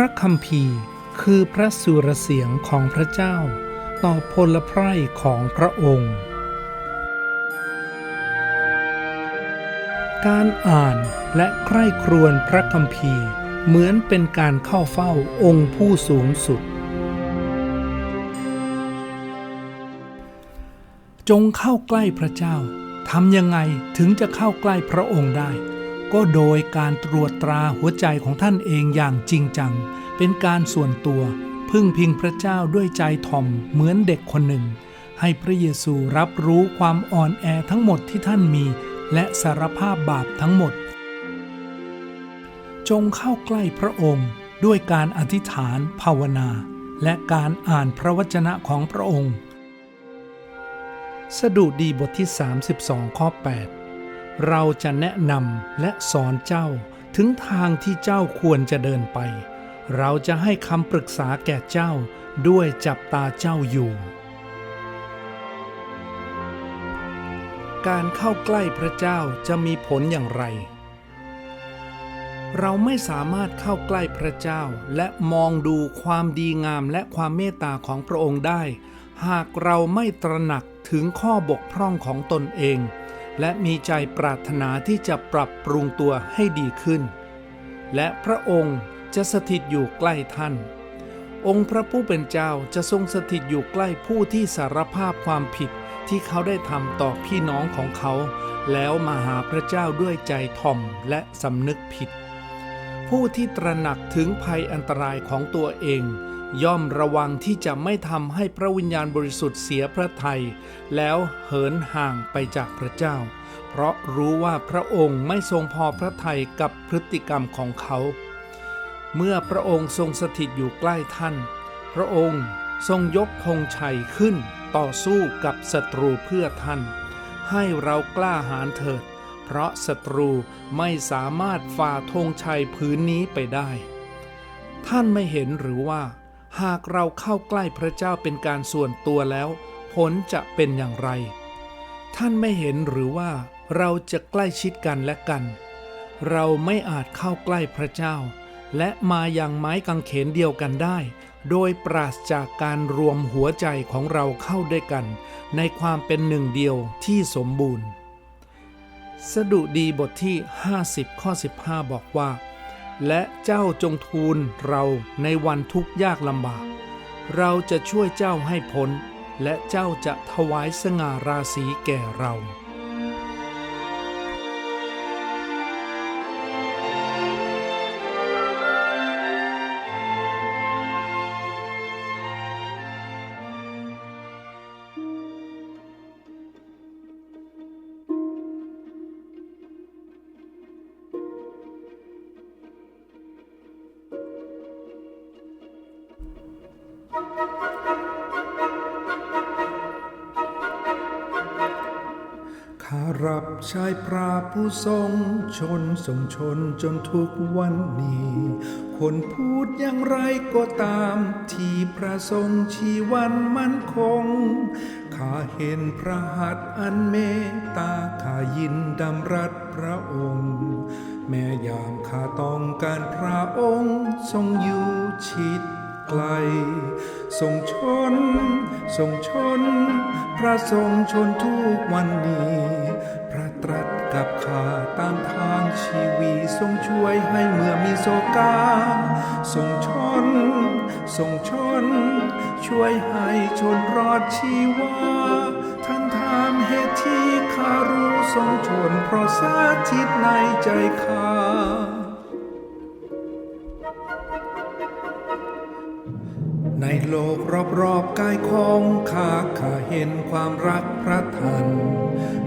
ระคัมภีร์คือพระสุรเสียงของพระเจ้า ต่อพลไพร่ของพระองค์ การอ่านและใคร่ครวญพระคัมภีร์เหมือนเป็นการเข้าเฝ้าองค์ผู้สูงสุด จงเข้าใกล้พระเจ้าทำยังไงถึงจะเข้าใกล้พระองค์ได้ ก็โดยการตรวจตราหัวใจของท่านเองอย่างจริงจัง เป็นการส่วนตัว พึ่งพิงพระเจ้าด้วยใจถ่อมเหมือนเด็กคนหนึ่ง ให้พระเยซูรับรู้ความอ่อนแอทั้งหมดที่ท่านมี และสารภาพบาปทั้งหมด จงเข้าใกล้พระองค์ด้วยการอธิษฐานภาวนา และการอ่านพระวจนะของพระองค์ สดุดีบทที่ 32 ข้อ 8 เราจะแนะนำและสอนเจ้าถึงทางที่เจ้าควรจะเดินไป เราจะให้คำปรึกษาแก่เจ้าด้วยจับตาเจ้าอยู่ การเข้าใกล้พระเจ้าจะมีผลอย่างไร เราไม่สามารถเข้าใกล้พระเจ้าและมองดูความดีงามและความเมตตาของพระองค์ได้ หากเราไม่ตระหนักถึงข้อบกพร่องของตนเอง และมีใจปรารถนาที่จะปรับปรุงตัวให้ดีขึ้น และพระองค์จะสถิตอยู่ใกล้ท่าน องค์พระผู้เป็นเจ้าจะทรงสถิตอยู่ใกล้ผู้ที่สารภาพความผิดที่เขาได้ทำต่อพี่น้องของเขา แล้วมาหาพระเจ้าด้วยใจถ่อมและสำนึกผิด ผู้ที่ตระหนักถึงภัยอันตรายของตัวเอง ย่อมระวังที่จะไม่ทำให้พระวิญญาณบริสุทธิ์เสียพระทัยแล้วเหินห่างไปจากพระเจ้า เพราะรู้ว่าพระองค์ไม่ทรงพอพระทัยกับพฤติกรรมของเขา เมื่อพระองค์ทรงสถิตอยู่ใกล้ท่าน พระองค์ทรงยกธงชัยขึ้นต่อสู้กับศัตรูเพื่อท่าน ให้เรากล้าหาญเถิด เพราะศัตรูไม่สามารถฝ่าธงชัยพื้นนี้ไปได้ ท่านไม่เห็นหรือว่า หากเราเข้าใกล้พระเจ้าเป็นการส่วนตัวแล้ว ผลจะเป็นอย่างไร ท่านไม่เห็นหรือว่าเราจะใกล้ชิดกันและกัน เราไม่อาจเข้าใกล้พระเจ้า และมาอย่างไม้กางเขนเดียวกันได้ โดยปราศจากการรวมหัวใจของเราเข้าด้วยกัน ในความเป็นหนึ่งเดียวที่สมบูรณ์ สดุดีบทที่ 50 ข้อ 15 บอกว่า และเจ้าจงทูลเราในวันทุกข์ยากลำบาก เราจะช่วยเจ้าให้พ้น และเจ้าจะถวายสง่าราศีแก่เรา ข้ารับใช้พระผู้ทรงชนทรงชนจนทุกวันนี้ คนพูดอย่างไรก็ตาม ที่พระทรงชีวันมั่นคงข้าเห็นพระหัตถ์อันเมตตาข้ายินดำรัสพระองค์ แม้ยามข้าต้องการพระองค์ทรงอยู่ชิด ไกล ทรงชน ทรงชน พระทรงชนทุกวันนี้ พระตรัสกับข้าตามทางชีวีทรงช่วยให้เมื่อมีโศกา ทรงชน ทรงชน ช่วยให้ชนรอดชีวาท่านทำเหตุที่ข้ารู้ทรงชนเพราะสาธิตในใจ รอบกายของข้าข้าเห็นความรักพระทัน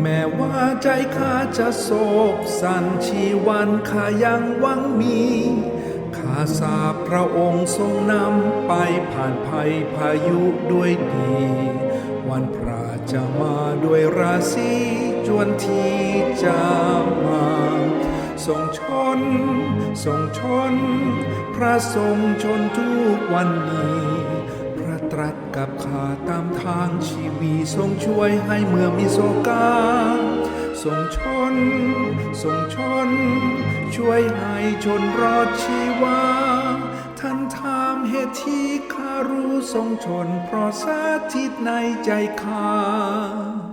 แม้ว่าใจข้าจะโศกสันชีวันข้ายังหวังมีข้าทราบพระองค์ทรงนำไปผ่านภัยพายุด้วยดี วันพระจะมาด้วยราศีจวนที่จะมาทรงชนทรงชน พระทรงชนทุกวันนี้างชีวีทรงช่วยให้เมื่อมีโศกาทรงชน ทรงชน ช่วยให้ชนรอดชีวา ท่านถามเหตุที่ข้ารู้ทรงชน เพราะสาธิตในใจข้า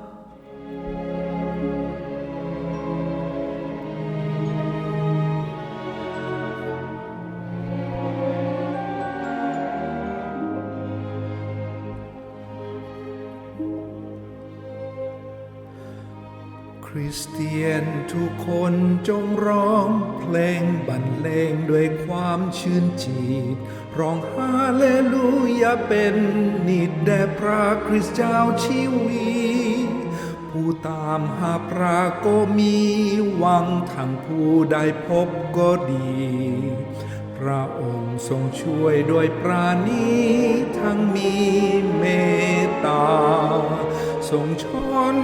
สเตียนทุกคนจงร้องเพลงบรรเลงด้วยความชื่นจีดร้องฮาเลลูยาเป็นนิดแด่พระคริสต์เจ้าชีวีผู้ตามหาพระก็มีหวังทั้งผู้ได้พบก็ดี พระองค์ทรงช่วยด้วยปราณีทั้งมีเมตตาทรงชน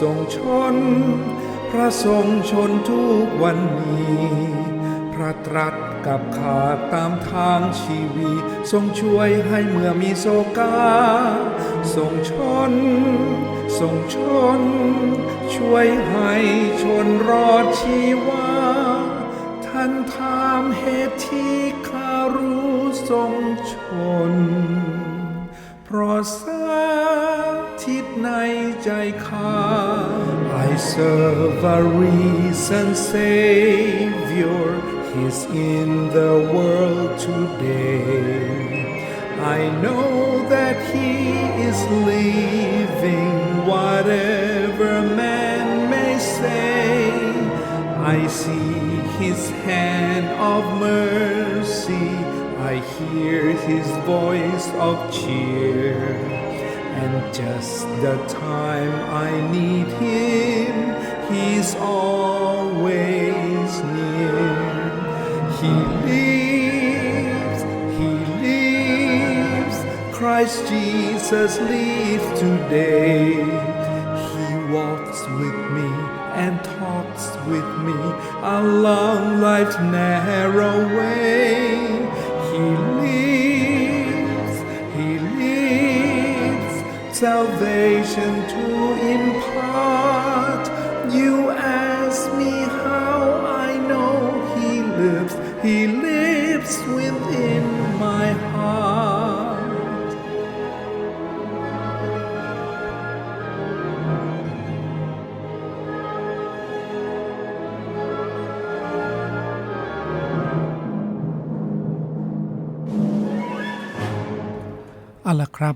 ทรงชน พระทรงชนทุกวันนี้ พระตรัสกับขาตามทางชีวีทรงช่วยให้เมื่อมีโศกาทรงชน ทรงชน ช่วยให้ชนรอดชีวาท่านถามเหตุที่ข้ารู้ทรงชน เพราะ ในใจข้า I serve a risen Savior He's in the world today I know that He is living whatever man may say I see His hand of mercy I hear His voice of cheer and just the time I need Him, He's always near. He lives, He lives, Christ Jesus lives today. He walks with me and talks with me along life's narrow way. He lives, salvation to impart. You ask me how I know He lives, He lives within my heart. เอาละครับ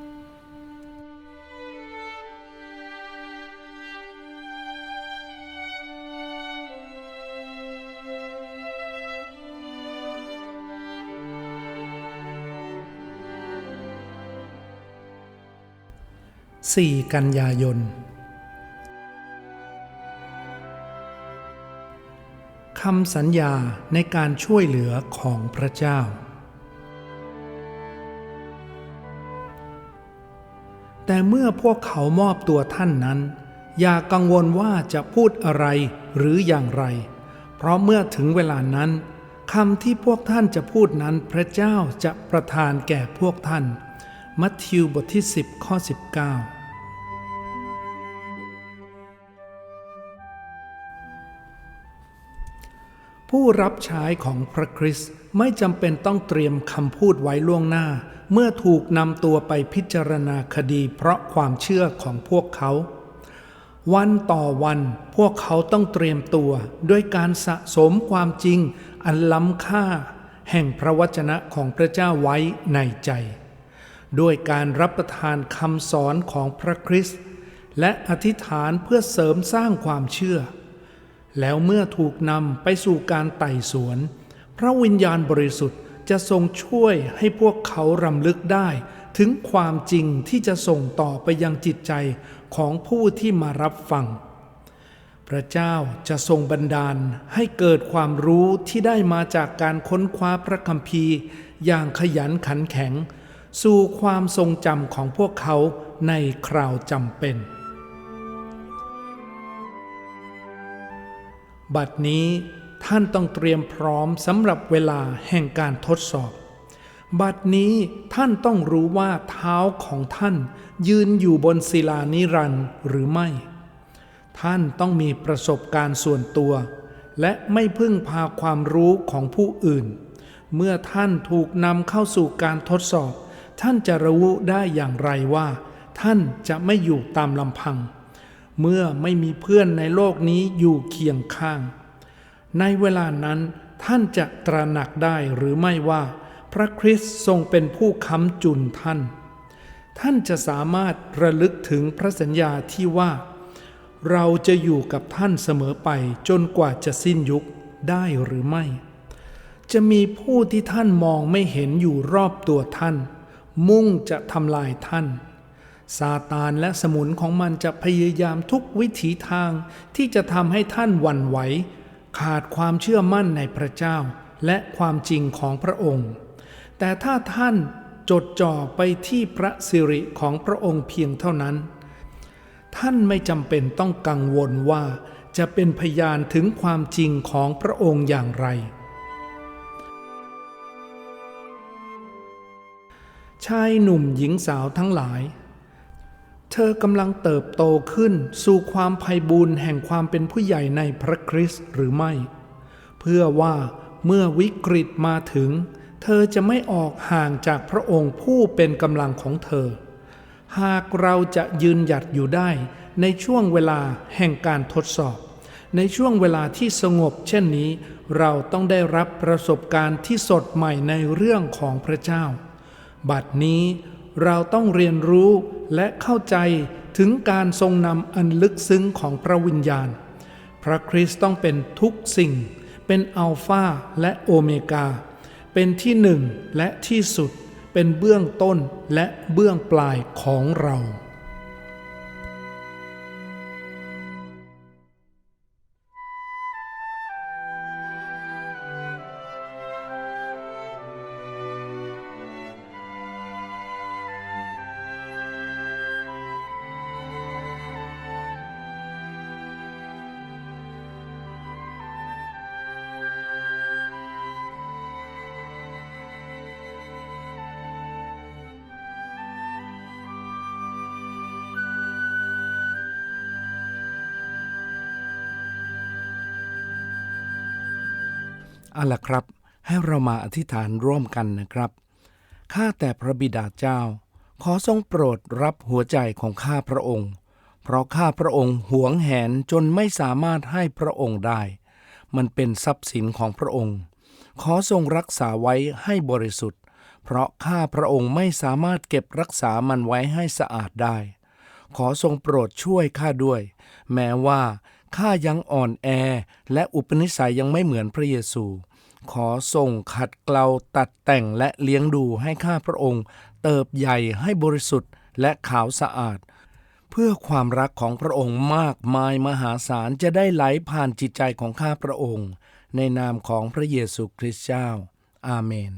4 กันยายน คำสัญญาในการช่วยเหลือของพระเจ้า แต่เมื่อพวกเขามอบตัวท่านนั้น อย่ากังวลว่าจะพูดอะไรหรืออย่างไร เพราะเมื่อถึงเวลานั้นคำที่พวกท่านจะพูดนั้นพระเจ้าจะประทานแก่พวกท่าน มัทธิวบทที่ 10 ข้อ 19 ผู้รับใช้ของพระคริสต์ไม่จำเป็นต้องเตรียมคำพูดไว้ล่วงหน้า เมื่อถูกนำตัวไปพิจารณาคดีเพราะความเชื่อของพวกเขา วันต่อวันพวกเขาต้องเตรียมตัวด้วยการสะสมความจริงอันล้ำค่า แห่งพระวจนะของพระเจ้าไว้ในใจ ด้วยการรับประทานคำสอนของพระคริสต์และอธิษฐานเพื่อเสริมสร้างความเชื่อ แล้วเมื่อถูกนำไปสู่การไต่สวน พระวิญญาณบริสุทธิ์จะทรงช่วยให้พวกเขารำลึกได้ ถึงความจริงที่จะส่งต่อไปยังจิตใจของผู้ที่มารับฟัง พระเจ้าจะทรงบันดาลให้เกิดความรู้ที่ได้มาจากการค้นคว้าพระคัมภีร์ อย่างขยันขันแข็ง สู่ความทรงจำของพวกเขาในคราวจำเป็น บัดนี้ท่านต้องเตรียมพร้อมสำหรับเวลาแห่งการทดสอบ บัดนี้ท่านต้องรู้ว่าเท้าของท่านยืนอยู่บนศิลานิรันดร์หรือไม่ ท่านต้องมีประสบการณ์ส่วนตัว และไม่พึ่งพาความรู้ของผู้อื่น เมื่อท่านถูกนำเข้าสู่การทดสอบ ท่านจะรู้ได้อย่างไรว่า ท่านจะไม่อยู่ตามลำพัง เมื่อไม่มีเพื่อนในโลกนี้อยู่เคียงข้าง ในเวลานั้นท่านจะตระหนักได้หรือไม่ว่า พระคริสต์ทรงเป็นผู้ค้ำจุนท่าน ท่านจะสามารถระลึกถึงพระสัญญาที่ว่า เราจะอยู่กับท่านเสมอไปจนกว่าจะสิ้นยุคได้หรือไม่ จะมีผู้ที่ท่านมองไม่เห็นอยู่รอบตัวท่าน มุ่งจะทำลายท่าน ซาตานและสมุนของมันจะพยายามทุกวิถีทางที่จะทำให้ท่านหวั่นไหว ขาดความเชื่อมั่นในพระเจ้า และความจริงของพระองค์ แต่ถ้าท่านจดจ่อไปที่พระสิริของพระองค์เพียงเท่านั้น ท่านไม่จำเป็นต้องกังวลว่าจะเป็นพยานถึงความจริงของพระองค์อย่างไร ชายหนุ่มหญิงสาวทั้งหลาย เธอกำลังเติบโตขึ้นสู่ความไพ่บูรณ์แห่งความเป็นผู้ใหญ่ในพระคริสต์หรือไม่ เพื่อว่าเมื่อวิกฤตมาถึง เธอจะไม่ออกห่างจากพระองค์ผู้เป็นกำลังของเธอ หากเราจะยืนหยัดอยู่ได้ในช่วงเวลาแห่งการทดสอบ ในช่วงเวลาที่สงบ เช่นนี้ เราต้องได้รับประสบการณ์ที่สดใหม่ในเรื่องของพระเจ้า บัดนี้ เราต้องเรียนรู้และเข้าใจถึงการทรงนำอันลึกซึ้งของพระวิญญาณ พระคริสต์ต้องเป็นทุกสิ่ง เป็นอัลฟาและโอเมกา เป็นที่หนึ่งและที่สุด เป็นเบื้องต้นและเบื้องปลายของเรา เอาละครับ ให้เรามาอธิษฐานร่วมกันนะครับ ข้าแต่พระบิดาเจ้า ขอทรงโปรดรับหัวใจของข้าพระองค์ เพราะข้าพระองค์หวงแหนจนไม่สามารถให้พระองค์ได้ มันเป็นทรัพย์สินของพระองค์ ขอทรงรักษาไว้ให้บริสุทธิ์ เพราะข้าพระองค์ไม่สามารถเก็บรักษามันไว้ให้สะอาดได้ ขอทรงโปรดช่วยข้าด้วย แม้ว่า ข้ายังอ่อนแอและอุปนิสัยยังไม่เหมือนพระเยซู ขอทรงขัดเกลาตัดแต่งและเลี้ยงดูให้ข้าพระองค์ เติบใหญ่ให้บริสุทธิ์และขาวสะอาด เพื่อความรักของพระองค์มากมายมหาศาลจะได้ไหลผ่านจิตใจของข้าพระองค์ ในนามของพระเยซูคริสต์เจ้า อาเมน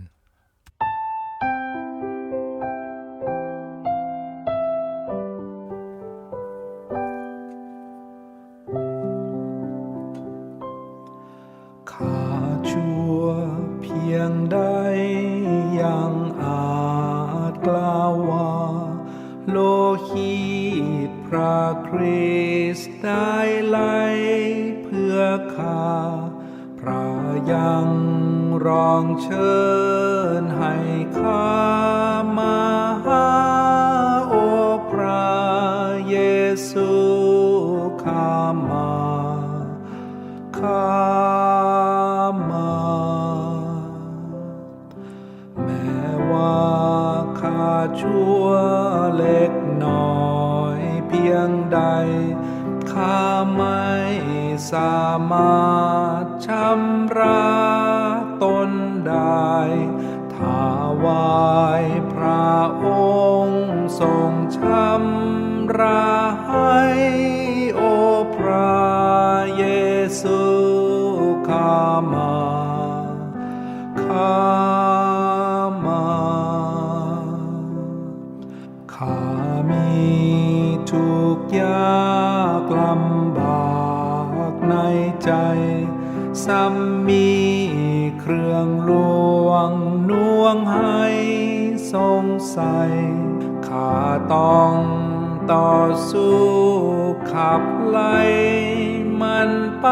องเชิญให้ข้ามาหาโอพระเยซูข้ามาข้ามา แม้ว่าข้าชั่วเล็กน้อยเพียงใดข้าไม่สามารถำระให้โอพระเยซูข้ามาข้ามาข้ามีทุกยากลำบากในใจซ้ำมีเครื่องลวงน่วงให้สงสัย ข้าต้องต่อสู้ขับไล่มันไป